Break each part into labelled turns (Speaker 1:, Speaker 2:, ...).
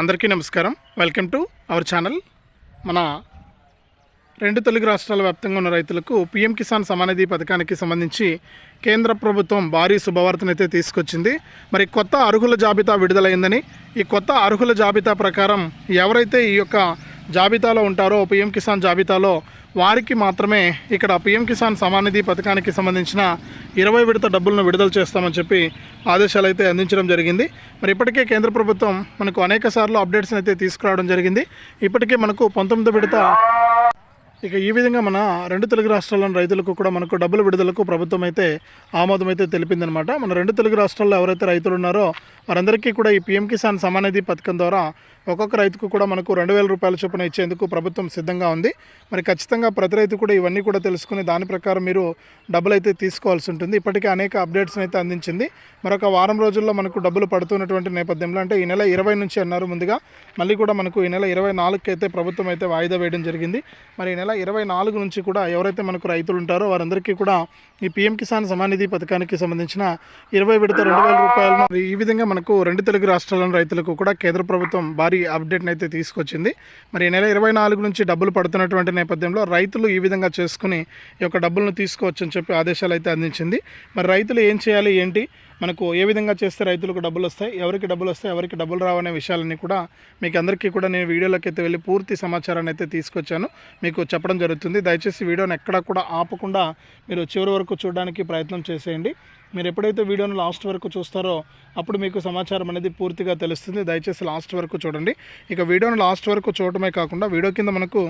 Speaker 1: అందరికీ నమస్కారం. Welcome to our channel మన రెండు తెలుగు రాష్ట్రాల వ్యాప్తంగా ఉన్న రైతులకు పీఎం కిసాన్ సమానిధి పథకానికి సంబంధించి కేంద్ర ప్రభుత్వం భారీ శుభవార్తనైతే తీసుకొచ్చింది. మరి కొత్త అర్హుల జాబితా విడుదలైందని ఈ కొత్త అర్హుల జాబితా ప్రకారం ఎవరైతే ఈ యొక్క జాబితాలో ఉంటారో పీఎం కిసాన్ జాబితాలో వారికి మాత్రమే ఇక్కడ పీఎం కిసాన్ సమానిధి పథకానికి సంబంధించిన ఇరవై విడత డబ్బులను విడుదల చేస్తామని చెప్పి ఆదేశాలు అయితే అందించడం జరిగింది. మరి ఇప్పటికే కేంద్ర ప్రభుత్వం మనకు అనేక సార్లు అప్డేట్స్ అయితే తీసుకురావడం జరిగింది. ఇప్పటికే మనకు పంతొమ్మిది విడత ఇక ఈ విధంగా మన రెండు తెలుగు రాష్ట్రాల్లోని రైతులకు కూడా మనకు డబ్బుల విడుదలకు ప్రభుత్వం అయితే ఆమోదం అయితే తెలిపిందనమాట మన రెండు తెలుగు రాష్ట్రాల్లో ఎవరైతే రైతులు ఉన్నారో వారందరికీ కూడా ఈ పీఎం కిసాన్ సమానిధి పథకం ద్వారా ఒక్కొక్క రైతుకు కూడా మనకు రెండు వేల రూపాయల చొప్పున ఇచ్చేందుకు ప్రభుత్వం సిద్ధంగా ఉంది. మరి ఖచ్చితంగా ప్రతి రైతు కూడా ఇవన్నీ కూడా తెలుసుకుని దాని ప్రకారం మీరు డబ్బులు అయితే తీసుకోవాల్సి ఉంటుంది. ఇప్పటికే అనేక అప్డేట్స్ని అయితే అందించింది. మరొక వారం రోజుల్లో మనకు డబ్బులు పడుతున్నటువంటి నేపథ్యంలో అంటే ఈ నెల ఇరవై నుంచి అన్నారు ముందుగా. మళ్ళీ కూడా మనకు ఈ నెల ఇరవై నాలుగుకి అయితే ప్రభుత్వం అయితే వాయిదా వేయడం జరిగింది. మరి ఈ నెల ఇరవై నాలుగు నుంచి కూడా ఎవరైతే మనకు రైతులు ఉంటారో వారందరికీ కూడా ఈ పీఎం కిసాన్ సమానిధి పథకానికి సంబంధించిన ఇరవై విడత రెండు వేల రూపాయలను ఈ విధంగా మనకు రెండు తెలుగు రాష్ట్రాల్లోని రైతులకు కూడా కేంద్ర ప్రభుత్వం భారీ అప్డేట్ని అయితే తీసుకొచ్చింది. మరి ఈ నెల ఇరవై నాలుగు నుంచి డబ్బులు పడుతున్నటువంటి నేపథ్యంలో రైతులు ఈ విధంగా చేసుకుని ఈ యొక్క డబ్బులను తీసుకోవచ్చని చెప్పి ఆదేశాలు అయితే అందించింది. మరి రైతులు ఏం చేయాలి ఏంటి? మనకు ఏ విధంగా చేస్తే రైతులకు డబ్బులు వస్తాయి ఎవరికి డబ్బులు వస్తాయి ఎవరికి డబ్బులు రావనే విషయాలన్నీ కూడా మీకు అందరికీ కూడా నేను వీడియోలోకి అయితే వెళ్ళి పూర్తి సమాచారాన్ని అయితే తీసుకొచ్చాను. మీకు చెప్పడం జరుగుతుంది. దయచేసి వీడియోని ఎక్కడా కూడా ఆపకుండా మీరు చివరి వరకు చూడడానికి ప్రయత్నం చేసేయండి. మీరు ఎప్పుడైతే వీడియోను లాస్ట్ వరకు చూస్తారో అప్పుడు మీకు సమాచారం అనేది పూర్తిగా తెలుస్తుంది. దయచేసి లాస్ట్ వరకు చూడండి. ఇక వీడియోను లాస్ట్ వరకు చూడటమే కాకుండా వీడియో కింద మనకు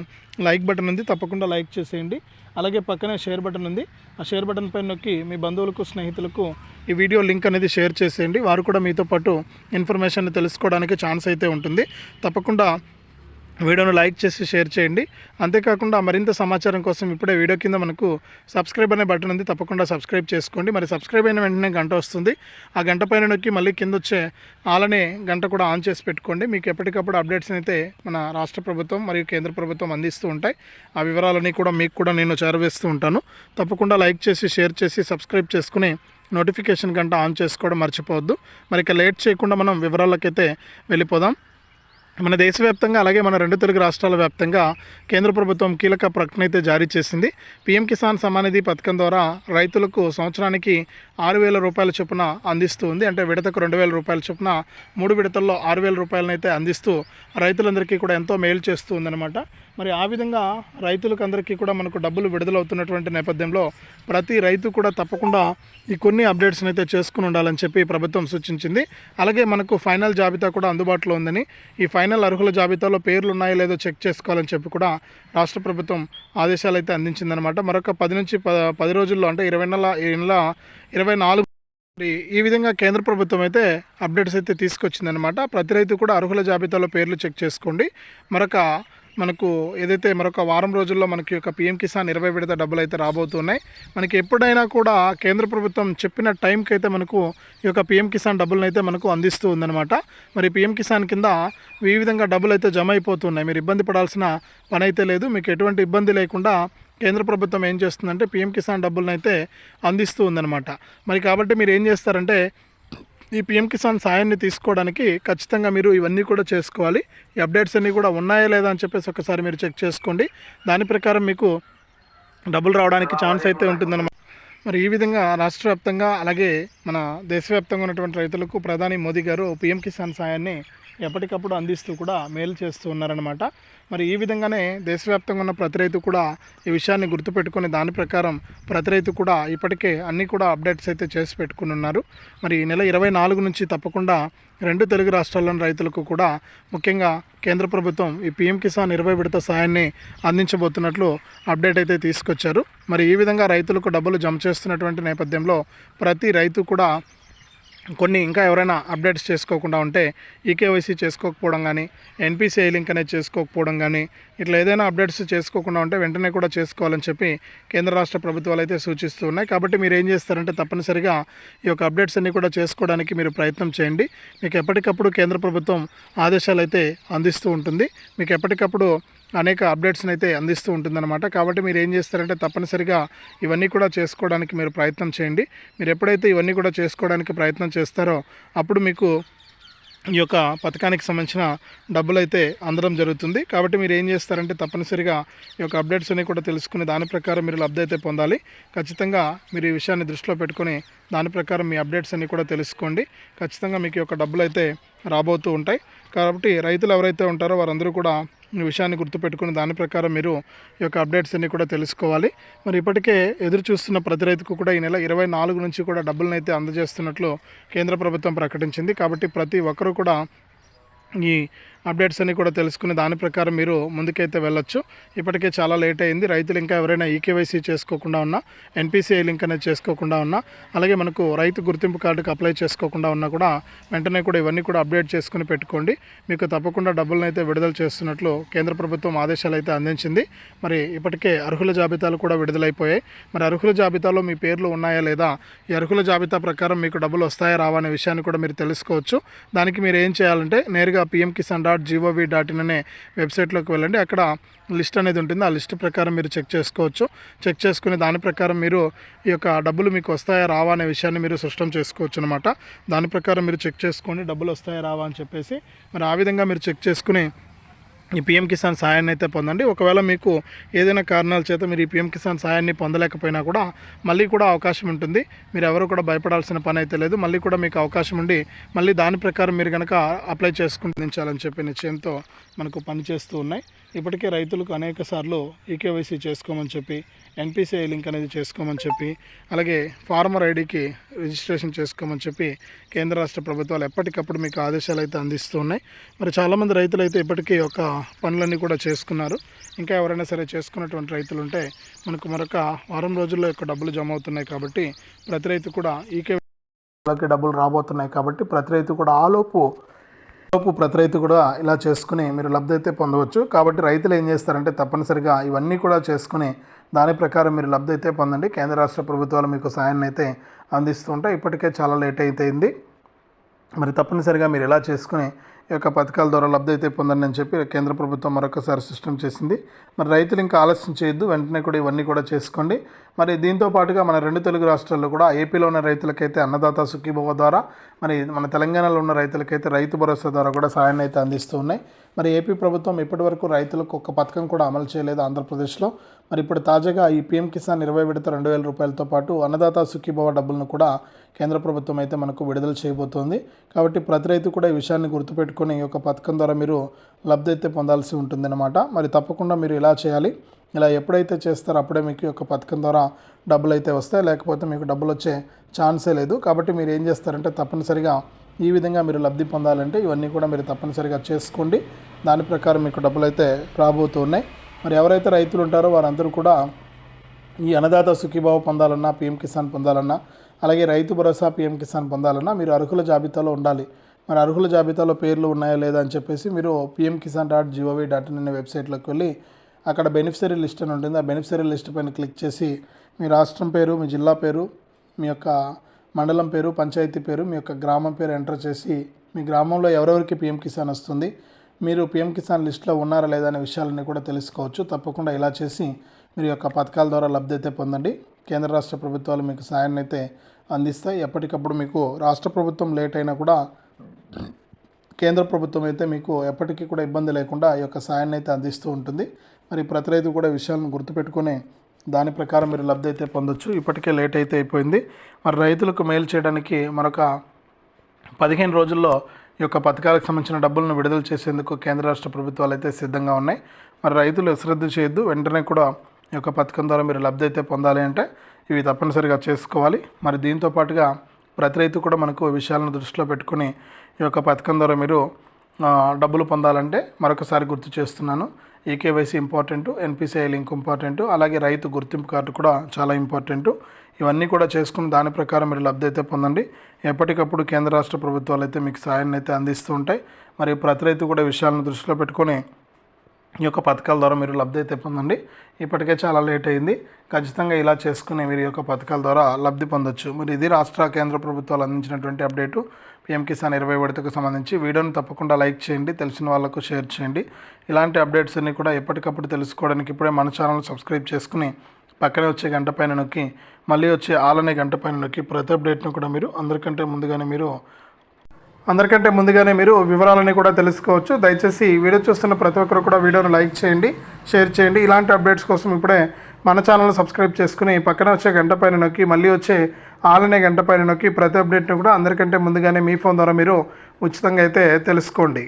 Speaker 1: లైక్ బటన్ ఉంది. తప్పకుండా లైక్ చేసేయండి. అలాగే పక్కనే షేర్ బటన్ ఉంది. ఆ షేర్ బటన్ పైన నొక్కి మీ బంధువులకు స్నేహితులకు ఈ వీడియో లింక్ అనేది షేర్ చేసేయండి. వారు కూడా మీతో పాటు ఇన్ఫర్మేషన్ తెలుసుకోవడానికి ఛాన్స్ అయితే ఉంటుంది. తప్పకుండా వీడియోను లైక్ చేసి షేర్ చేయండి. అంతేకాకుండా మరింత సమాచారం కోసం ఇప్పుడే వీడియో కింద మనకు సబ్స్క్రైబ్ అనే బటన్ ఉంది. తప్పకుండా సబ్స్క్రైబ్ చేసుకోండి. మరి సబ్స్క్రైబ్ అయిన వెంటనే గంట వస్తుంది. ఆ గంట పైన నొక్కి మళ్ళీ కింద వచ్చే అలానే గంట కూడా ఆన్ చేసి పెట్టుకోండి. మీకు ఎప్పటికప్పుడు అప్డేట్స్ అయితే మన రాష్ట్ర ప్రభుత్వం మరియు కేంద్ర ప్రభుత్వం అందిస్తూ ఉంటాయి. ఆ వివరాలన్నీ కూడా మీకు కూడా నేను చేరవేస్తూ ఉంటాను. తప్పకుండా లైక్ చేసి షేర్ చేసి సబ్స్క్రైబ్ చేసుకుని నోటిఫికేషన్ గంట ఆన్ చేసుకోవడం మర్చిపోవద్దు. మరి ఇక లేట్ చేయకుండా మనం వివరాలకైతే వెళ్ళిపోదాం. మన దేశవ్యాప్తంగా అలాగే మన రెండు తెలుగు రాష్ట్రాల వ్యాప్తంగా కేంద్ర ప్రభుత్వం కీలక ప్రకటన అయితే జారీ చేసింది. పీఎం కిసాన్ సమానిధి పథకం ద్వారా రైతులకు సంవత్సరానికి ఆరు వేల రూపాయల చొప్పున అందిస్తూ ఉంది. అంటే విడతకు రెండు వేల రూపాయల చొప్పున మూడు విడతల్లో ఆరు వేల రూపాయలనైతే అందిస్తూ రైతులందరికీ కూడా ఎంతో మేలు చేస్తూ ఉందన్నమాట. మరి ఆ విధంగా రైతులకు అందరికీ కూడా మనకు డబ్బులు విడుదలవుతున్నటువంటి నేపథ్యంలో ప్రతి రైతు కూడా తప్పకుండా ఈ కొన్ని అప్డేట్స్ని అయితే చేసుకుని ఉండాలని చెప్పి ప్రభుత్వం సూచించింది. అలాగే మనకు ఫైనల్ జాబితా కూడా అందుబాటులో ఉందని ఈ ఫైనల్ అర్హుల జాబితాలో పేర్లు ఉన్నాయో లేదో చెక్ చేసుకోవాలని చెప్పి కూడా రాష్ట్ర ప్రభుత్వం ఆదేశాలు అయితే అందించిందనమాట మరొక పది నుంచి ప- పది రోజుల్లో అంటే ఇరవై నెల ఈ నెల ఇరవై నాలుగు ఈ విధంగా కేంద్ర ప్రభుత్వం అయితే అప్డేట్స్ అయితే తీసుకొచ్చిందనమాట ప్రతి రైతు కూడా అర్హుల జాబితాలో పేర్లు చెక్ చేసుకోండి. మరొక మనకు ఏదైతే మరొక వారం రోజుల్లో మనకి యొక్క పిఎం కిసాన్ ఇరవై విడత డబ్బులు అయితే రాబోతున్నాయి. మనకి ఎప్పుడైనా కూడా కేంద్ర ప్రభుత్వం చెప్పిన టైంకి అయితే మనకు ఈ యొక్క పిఎం కిసాన్ డబ్బులను అయితే మనకు అందిస్తూ ఉందన్నమాట. మరి పిఎం కిసాన్ కింద ఈ విధంగా డబ్బులు అయితే జమ అయిపోతున్నాయి. మీరు ఇబ్బంది పడాల్సిన పని అయితే లేదు. మీకు ఎటువంటి ఇబ్బంది లేకుండా కేంద్ర ప్రభుత్వం ఏం చేస్తుందంటే పిఎం కిసాన్ డబ్బులను అయితే అందిస్తూ ఉందన్నమాట. మరి కాబట్టి మీరు ఏం చేస్తారంటే ఈ పిఎం కిసాన్ సాయాన్ని తీసుకోవడానికి ఖచ్చితంగా మీరు ఇవన్నీ కూడా చేసుకోవాలి. ఈ అప్డేట్స్ అన్నీ కూడా ఉన్నాయా లేదా అని చెప్పేసి ఒకసారి మీరు చెక్ చేసుకోండి. దాని ప్రకారం మీకు డబ్బులు రావడానికి ఛాన్స్ అయితే ఉంటుందన్నమాట. మరి ఈ విధంగా రాష్ట్ర వ్యాప్తంగా అలాగే మన దేశవ్యాప్తంగా ఉన్నటువంటి రైతులకు ప్రధాని మోదీ గారు పిఎం కిసాన్ సాయాన్ని ఎప్పటికప్పుడు అందిస్తూ కూడా మేలు చేస్తూ ఉన్నారనమాట మరి ఈ విధంగానే దేశవ్యాప్తంగా ఉన్న ప్రతి రైతు కూడా ఈ విషయాన్ని గుర్తుపెట్టుకుని దాని ప్రకారం ప్రతి రైతు కూడా ఇప్పటికే అన్నీ కూడా అప్డేట్స్ అయితే చేసి పెట్టుకుని ఉన్నారు. మరి ఈ నెల ఇరవై నాలుగు నుంచి తప్పకుండా రెండు తెలుగు రాష్ట్రాల్లోని రైతులకు కూడా ముఖ్యంగా కేంద్ర ప్రభుత్వం ఈ పీఎం కిసాన్ ఇరవై విడత సాయాన్ని అందించబోతున్నట్లు అప్డేట్ అయితే తీసుకొచ్చారు. మరి ఈ విధంగా రైతులకు డబ్బులు జమ చేస్తున్నటువంటి నేపథ్యంలో ప్రతి రైతు కూడా కొన్ని ఇంకా ఎవరైనా అప్డేట్స్ చేసుకోకుండా ఉంటే ఈకేవైసీ చేసుకోకపోవడం కానీ ఎన్పిసిఐ లింక్ అనేది చేసుకోకపోవడం కానీ ఇట్లా ఏదైనా అప్డేట్స్ చేసుకోకుండా ఉంటే వెంటనే కూడా చేసుకోవాలని చెప్పి కేంద్ర రాష్ట్ర ప్రభుత్వాలు అయితే సూచిస్తూ ఉన్నాయి. కాబట్టి మీరు ఏం చేస్తారంటే తప్పనిసరిగా ఈ యొక్క అప్డేట్స్ అన్నీ కూడా చేసుకోవడానికి మీరు ప్రయత్నం చేయండి. మీకు ఎప్పటికప్పుడు కేంద్ర ప్రభుత్వం ఆదేశాలు అయితే అందిస్తూ ఉంటుంది. మీకు ఎప్పటికప్పుడు అనేక అప్డేట్స్ని అయితే అందిస్తూ ఉంటుందన్నమాట. కాబట్టి మీరు ఏం చేస్తారంటే తప్పనిసరిగా ఇవన్నీ కూడా చేసుకోవడానికి మీరు ప్రయత్నం చేయండి. మీరు ఎప్పుడైతే ఇవన్నీ కూడా చేసుకోవడానికి ప్రయత్నం చేస్తారో అప్పుడు మీకు ఈ యొక్క పథకానికి సంబంధించిన డబ్బులు అయితే అందడం జరుగుతుంది. కాబట్టి మీరు ఏం చేస్తారంటే తప్పనిసరిగా ఈ యొక్క అప్డేట్స్ అన్ని కూడా తెలుసుకుని దాని ప్రకారం మీరు లబ్ధి అయితే పొందాలి. ఖచ్చితంగా మీరు ఈ విషయాన్ని దృష్టిలో పెట్టుకొని దాని ప్రకారం మీ అప్డేట్స్ అన్ని కూడా తెలుసుకోండి. ఖచ్చితంగా మీకు ఈ యొక్క డబ్బులు అయితే రాబోతూ ఉంటాయి. కాబట్టి రైతులు ఎవరైతే ఉంటారో వారందరూ కూడా ఈ విషయాన్ని గుర్తుపెట్టుకుని దాని ప్రకారం మీరు ఈ యొక్క అప్డేట్స్ అన్ని కూడా తెలుసుకోవాలి. మరి ఇప్పటికే ఎదురు చూస్తున్న ప్రతి రైతుకు కూడా ఈ నెల ఇరవై నాలుగు నుంచి కూడా డబ్బులను అయితే అందజేస్తున్నట్లు కేంద్ర ప్రభుత్వం ప్రకటించింది. కాబట్టి ప్రతి ఒక్కరూ కూడా ఈ అప్డేట్స్ అన్ని కూడా తెలుసుకుని దాని ప్రకారం మీరు ముందుకైతే వెళ్ళొచ్చు. ఇప్పటికే చాలా లేట్ అయింది. రైతులు ఇంకా ఎవరైనా ఈకేవైసీ చేసుకోకుండా ఉన్నా ఎన్పిసిఐ లింక్ అనేది చేసుకోకుండా ఉన్నా అలాగే మనకు రైతు గుర్తింపు కార్డుకి అప్లై చేసుకోకుండా ఉన్నా కూడా వెంటనే కూడా ఇవన్నీ కూడా అప్డేట్ చేసుకుని పెట్టుకోండి. మీకు తప్పకుండా డబ్బులను అయితే విడుదల చేస్తున్నట్లు కేంద్ర ప్రభుత్వం ఆదేశాలు అయితే అందించింది. మరి ఇప్పటికే అర్హుల జాబితాలు కూడా విడుదలైపోయాయి. మరి అర్హుల జాబితాలో మీ పేర్లు ఉన్నాయా లేదా ఈ అర్హుల జాబితా ప్రకారం మీకు డబ్బులు వస్తాయా రావా అనే విషయాన్ని కూడా మీరు తెలుసుకోవచ్చు. దానికి మీరు ఏం చేయాలంటే నేరుగా PM Kisan dot G O V dot in అనే వెబ్సైట్లోకి వెళ్ళండి. అక్కడ లిస్ట్ అనేది ఉంటుంది. ఆ లిస్ట్ ప్రకారం మీరు చెక్ చేసుకోవచ్చు. చెక్ చేసుకుని దాని ప్రకారం మీరు ఈ యొక్క డబ్బులు మీకు వస్తాయా రావా అనే విషయాన్ని మీరు స్పష్టం చేసుకోవచ్చు అనమాట దాని ప్రకారం మీరు చెక్ చేసుకోండి. డబ్బులు వస్తాయా రావా అని చెప్పేసి. మరి ఆ విధంగా మీరు చెక్ చేసుకుని ఈ పిఎం కిసాన్ సాయాన్ని అయితే పొందండి. ఒకవేళ మీకు ఏదైనా కారణాల చేత మీరు ఈ పిఎం కిసాన్ సాయాన్ని పొందలేకపోయినా కూడా మళ్ళీ కూడా అవకాశం ఉంటుంది. మీరు ఎవరు కూడా భయపడాల్సిన పని అయితే లేదు. మళ్ళీ కూడా మీకు అవకాశం ఉండి మళ్ళీ దాని ప్రకారం మీరు కనుక అప్లై చేసుకుందించాలని చెప్పి నిశ్చయంతో మనకు పనిచేస్తూ ఉన్నాయి. ఇప్పటికే రైతులకు అనేక సార్లు ఈకేవైసీ చేసుకోమని చెప్పి ఎన్పిసిఐ లింక్ అనేది చేసుకోమని చెప్పి అలాగే ఫార్మర్ ఐడికి రిజిస్ట్రేషన్ చేసుకోమని చెప్పి కేంద్ర రాష్ట్ర ప్రభుత్వాలు ఎప్పటికప్పుడు మీకు ఆదేశాలు అయితే అందిస్తూ ఉన్నాయి. మరి చాలామంది రైతులు అయితే ఇప్పటికీ ఒక పనులన్నీ కూడా చేసుకున్నారు. ఇంకా ఎవరైనా సరే చేసుకున్నటువంటి రైతులు ఉంటే మనకు మరొక వారం రోజుల్లో యొక్క డబ్బులు జమ అవుతున్నాయి కాబట్టి ప్రతి రైతు కూడా ఈకే డబ్బులు రాబోతున్నాయి కాబట్టి ప్రతి రైతు కూడా ఆలోపు లోపు ప్రతి రైతు కూడా ఇలా చేసుకుని మీరు లబ్ధి అయితే పొందవచ్చు. కాబట్టి రైతులు ఏం చేస్తారంటే తప్పనిసరిగా ఇవన్నీ కూడా చేసుకుని దాని ప్రకారం మీరు లబ్ధి అయితే పొందండి. కేంద్ర రాష్ట్ర ప్రభుత్వాలు మీకు సాయాన్ని అయితే అందిస్తూ ఇప్పటికే చాలా లేట్ అయిపోయింది మరి తప్పనిసరిగా మీరు ఇలా చేసుకుని ఈ యొక్క పథకాల ద్వారా లబ్ధి అయితే పొందండి అని చెప్పి కేంద్ర ప్రభుత్వం మరొకసారి సిస్టమ్ చేసింది. మరి రైతులు ఇంకా ఆలస్యం చేయొద్దు వెంటనే కూడా ఇవన్నీ కూడా చేసుకోండి. మరి దీంతో పాటుగా మన రెండు తెలుగు రాష్ట్రాల్లో కూడా ఏపీలో ఉన్న రైతులకైతే అన్నదాత సుఖీభవ ద్వారా మరి మన తెలంగాణలో ఉన్న రైతులకైతే రైతు భరోసా ద్వారా కూడా సాయాన్ని అయితే అందిస్తూ ఉన్నాయి. మరి ఏపీ ప్రభుత్వం ఇప్పటివరకు రైతులకు ఒక్క పథకం కూడా అమలు చేయలేదు ఆంధ్రప్రదేశ్లో. మరి ఇప్పుడు తాజాగా ఈ పీఎం కిసాన్ ఇరవై విడత రెండు వేల రూపాయలతో పాటు అన్నదాత సుఖీభవ డబ్బులను కూడా కేంద్ర ప్రభుత్వం అయితే మనకు విడుదల చేయబోతోంది. కాబట్టి ప్రతి రైతు కూడా ఈ విషయాన్ని గుర్తుపెట్టుకొని ఈ యొక్క పథకం ద్వారా మీరు లబ్ధి అయితే పొందాల్సి ఉంటుందన్నమాట. మరి తప్పకుండా మీరు ఇలా చేయాలి. ఇలా ఎప్పుడైతే చేస్తారో అప్పుడే మీకు యొక్క పథకం ద్వారా డబ్బులు అయితే వస్తాయి. లేకపోతే మీకు డబ్బులు వచ్చే ఛాన్సే లేదు. కాబట్టి మీరు ఏం చేస్తారంటే తప్పనిసరిగా ఈ విధంగా మీరు లబ్ధి పొందాలంటే ఇవన్నీ కూడా మీరు తప్పనిసరిగా చేసుకోండి. దాని ప్రకారం మీకు డబ్బులు అయితే రాబోతున్నాయి మరి ఎవరైతే రైతులు ఉంటారో వారందరూ కూడా ఈ అన్నదాత సుఖీభావ పొందాలన్నా పీఎం కిసాన్ పొందాలన్నా అలాగే రైతు భరోసా పీఎం కిసాన్ పొందాలన్నా మీరు అర్హుల జాబితాలో ఉండాలి. మరి అర్హుల జాబితాలో పేర్లు ఉన్నాయా లేదా అని చెప్పేసి మీరు PM Kisan dot G O V dot in అనే వెబ్సైట్లోకి వెళ్ళి అక్కడ బెనిఫిషరీ లిస్ట్ అని ఉంటుంది. ఆ బెనిఫిషరీ లిస్ట్ పైన క్లిక్ చేసి మీ రాష్ట్రం పేరు మీ జిల్లా పేరు మీ యొక్క మండలం పేరు పంచాయతీ పేరు మీ యొక్క గ్రామం పేరు ఎంటర్ చేసి మీ గ్రామంలో ఎవరెవరికి పిఎం కిసాన్ వస్తుంది మీరు పిఎం కిసాన్ లిస్ట్లో ఉన్నారా లేదా అనే విషయాలన్నీ కూడా తెలుసుకోవచ్చు. తప్పకుండా ఇలా చేసి మీరు యొక్క పథకాల ద్వారా లబ్ధి అయితే పొందండి. కేంద్ర రాష్ట్ర ప్రభుత్వాలు మీకు సాయాన్ని అయితే అందిస్తాయి. ఎప్పటికప్పుడు మీకు రాష్ట్ర ప్రభుత్వం లేట్ అయినా కూడా కేంద్ర ప్రభుత్వం అయితే మీకు ఎప్పటికీ కూడా ఇబ్బంది లేకుండా ఈ యొక్క సాయాన్ని అయితే అందిస్తూ ఉంటుంది. మరి ప్రతి రైతు కూడా విషయాలను గుర్తుపెట్టుకుని దాని ప్రకారం మీరు లబ్ధి అయితే పొందొచ్చు. ఇప్పటికే లేట్ అయితే అయిపోయింది. మరి రైతులకు మేలు చేయడానికి మరొక పదిహేను రోజుల్లో ఈ యొక్క పథకాలకు సంబంధించిన డబ్బులను విడుదల చేసేందుకు కేంద్ర రాష్ట్ర ప్రభుత్వాలు అయితే సిద్ధంగా ఉన్నాయి. మరి రైతులు అశ్రద్ధ చేయొద్దు. వెంటనే కూడా ఈ యొక్క పథకం ద్వారా మీరు లబ్ధి అయితే పొందాలి అంటే ఇవి తప్పనిసరిగా చేసుకోవాలి. మరి దీంతో పాటుగా ప్రతి రైతు కూడా మనకు విషయాలను దృష్టిలో పెట్టుకొని ఈ యొక్క పథకం ద్వారా మీరు డబ్బులు పొందాలంటే మరొకసారి గుర్తు చేస్తున్నాను. EKYC important NPCI link important అలాగే రైతు గుర్తింపు కార్డు కూడా చాలా ఇంపార్టెంట్ ఇవన్నీ కూడా చేసుకుని దాని ప్రకారం మీరు లబ్ధి అయితే పొందండి. ఎప్పటికప్పుడు కేంద్ర రాష్ట్ర ప్రభుత్వాలు అయితే మీకు సాయాన్ని అయితే అందిస్తూ ఉంటాయి. మరి ప్రతి రైతు కూడా విషయాలను దృష్టిలో పెట్టుకొని ఈ యొక్క పథకాల ద్వారా మీరు లబ్ధి అయితే పొందండి. ఇప్పటికే చాలా లేట్ అయింది. ఖచ్చితంగా ఇలా చేసుకుని మీరు ఈ యొక్క పథకాల ద్వారా లబ్ధి పొందొచ్చు. మరి ఇది రాష్ట్ర కేంద్ర ప్రభుత్వాలు అందించినటువంటి అప్డేటు. పిఎం కిసాన్ ఇరవై విడతకు సంబంధించి వీడియోను తప్పకుండా లైక్ చేయండి తెలిసిన వాళ్ళకు షేర్ చేయండి. ఇలాంటి అప్డేట్స్ అన్ని కూడా ఎప్పటికప్పుడు తెలుసుకోవడానికి ఇప్పుడే మన ఛానల్ సబ్స్క్రైబ్ చేసుకుని పక్కనే వచ్చే గంట పైన నొక్కి మళ్ళీ వచ్చే ఆలనే గంట పైన నొక్కి ప్రతి అప్డేట్ను కూడా మీరు అందరికంటే ముందుగానే మీరు అందరికంటే ముందుగానే మీరు వివరాలని కూడా తెలుసుకోవచ్చు. దయచేసి వీడియో చూస్తున్న ప్రతి ఒక్కరు కూడా వీడియోను లైక్ చేయండి షేర్ చేయండి. ఇలాంటి అప్డేట్స్ కోసం ఇప్పుడే మన ఛానల్ సబ్స్క్రైబ్ చేసుకుని పక్కన వచ్చే గంట పైన నొక్కి మళ్ళీ వచ్చే ఆలనే గంట పైన నొక్కి ప్రతి అప్డేట్ను కూడా అందరికంటే ముందుగానే మీ ఫోన్ ద్వారా మీరు ఉచితంగా అయితే తెలుసుకోండి.